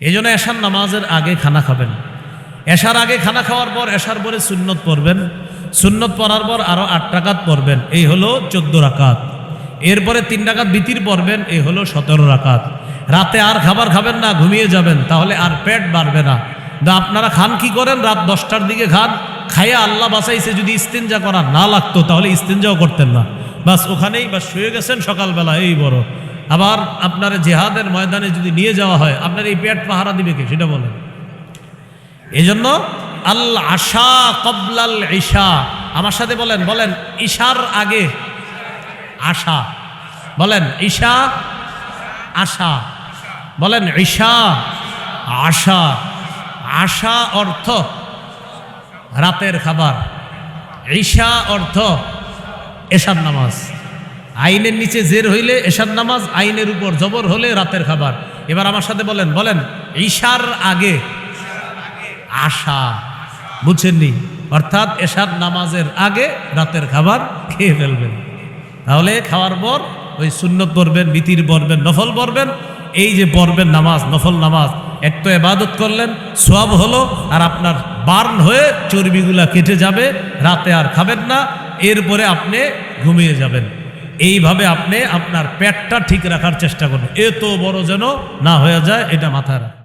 এই জন্য এশার নামাজের আগে খানা খাবেন। এশার আগে খানা খাওয়ার পর এশার পরে সুন্নত পড়বেন। সুন্নত পড়ার পর আরও আট টাকাত পড়বেন। এই হলো চোদ্দ রাকাত। এরপরে তিন টাকাত বিতির পড়বেন। এই হলো সতেরো রাকাত। রাতে আর খাবার খাবেন না, ঘুমিয়ে যাবেন। তাহলে আর পেট বাড়বে না। আপনারা খান কি করেন? রাত দশটার দিকে খান। খাইয়া আল্লাহ বাসাইছে যদি ইস্তেঞ্জা করা না লাগতো, তাহলে ইস্তেঞ্জাও করতেন না। বাস ওখানেই বা শুয়ে গেছেন সকালবেলা, এই বড়। আবার আপনার জেহাদের ময়দানে যদি নিয়ে যাওয়া হয়, আপনার এই পেট পাহারা দিবে কে? সেটা বলেন। এই জন্য আল আশা কবলাল ঈশা। আমার সাথে বলেন বলেন, ঈশার আগে আশা। বলেন, ঈশা, আশা। বলেন, ঈশা, আশা। আশা অর্থ রাতের খাবার। ঈশা অর্থ এশার নামাজ। আইনের নিচে জের হইলে এশার নামাজ আইনের উপর জবর হলে রাতের খাবার। এবার আমার সাথে বলেন বলেন, ঈশার আগে আশা বুঝছেননি অর্থাৎ এশার নামাজের আগে রাতের খাবার খেয়ে ফেলবেন। তাহলে খাওয়ার পর ওই সুন্নত পড়বেন বিতির পড়বেন, নফল পড়বেন, এই যে পড়বেন নামাজ, নফল নামাজ, এক তো এবাদত করলেন সব হলো, আর আপনার বার্ন হয়ে চর্বিগুলা কেটে যাবে, রাতে আর খাবেন না, এরপরে আপনি ঘুমিয়ে যাবেন। এইভাবে আপনি আপনার পেটটা ঠিক রাখার চেষ্টা করুন। এত বড় যেন না হয়ে যায়, এটা মাথায়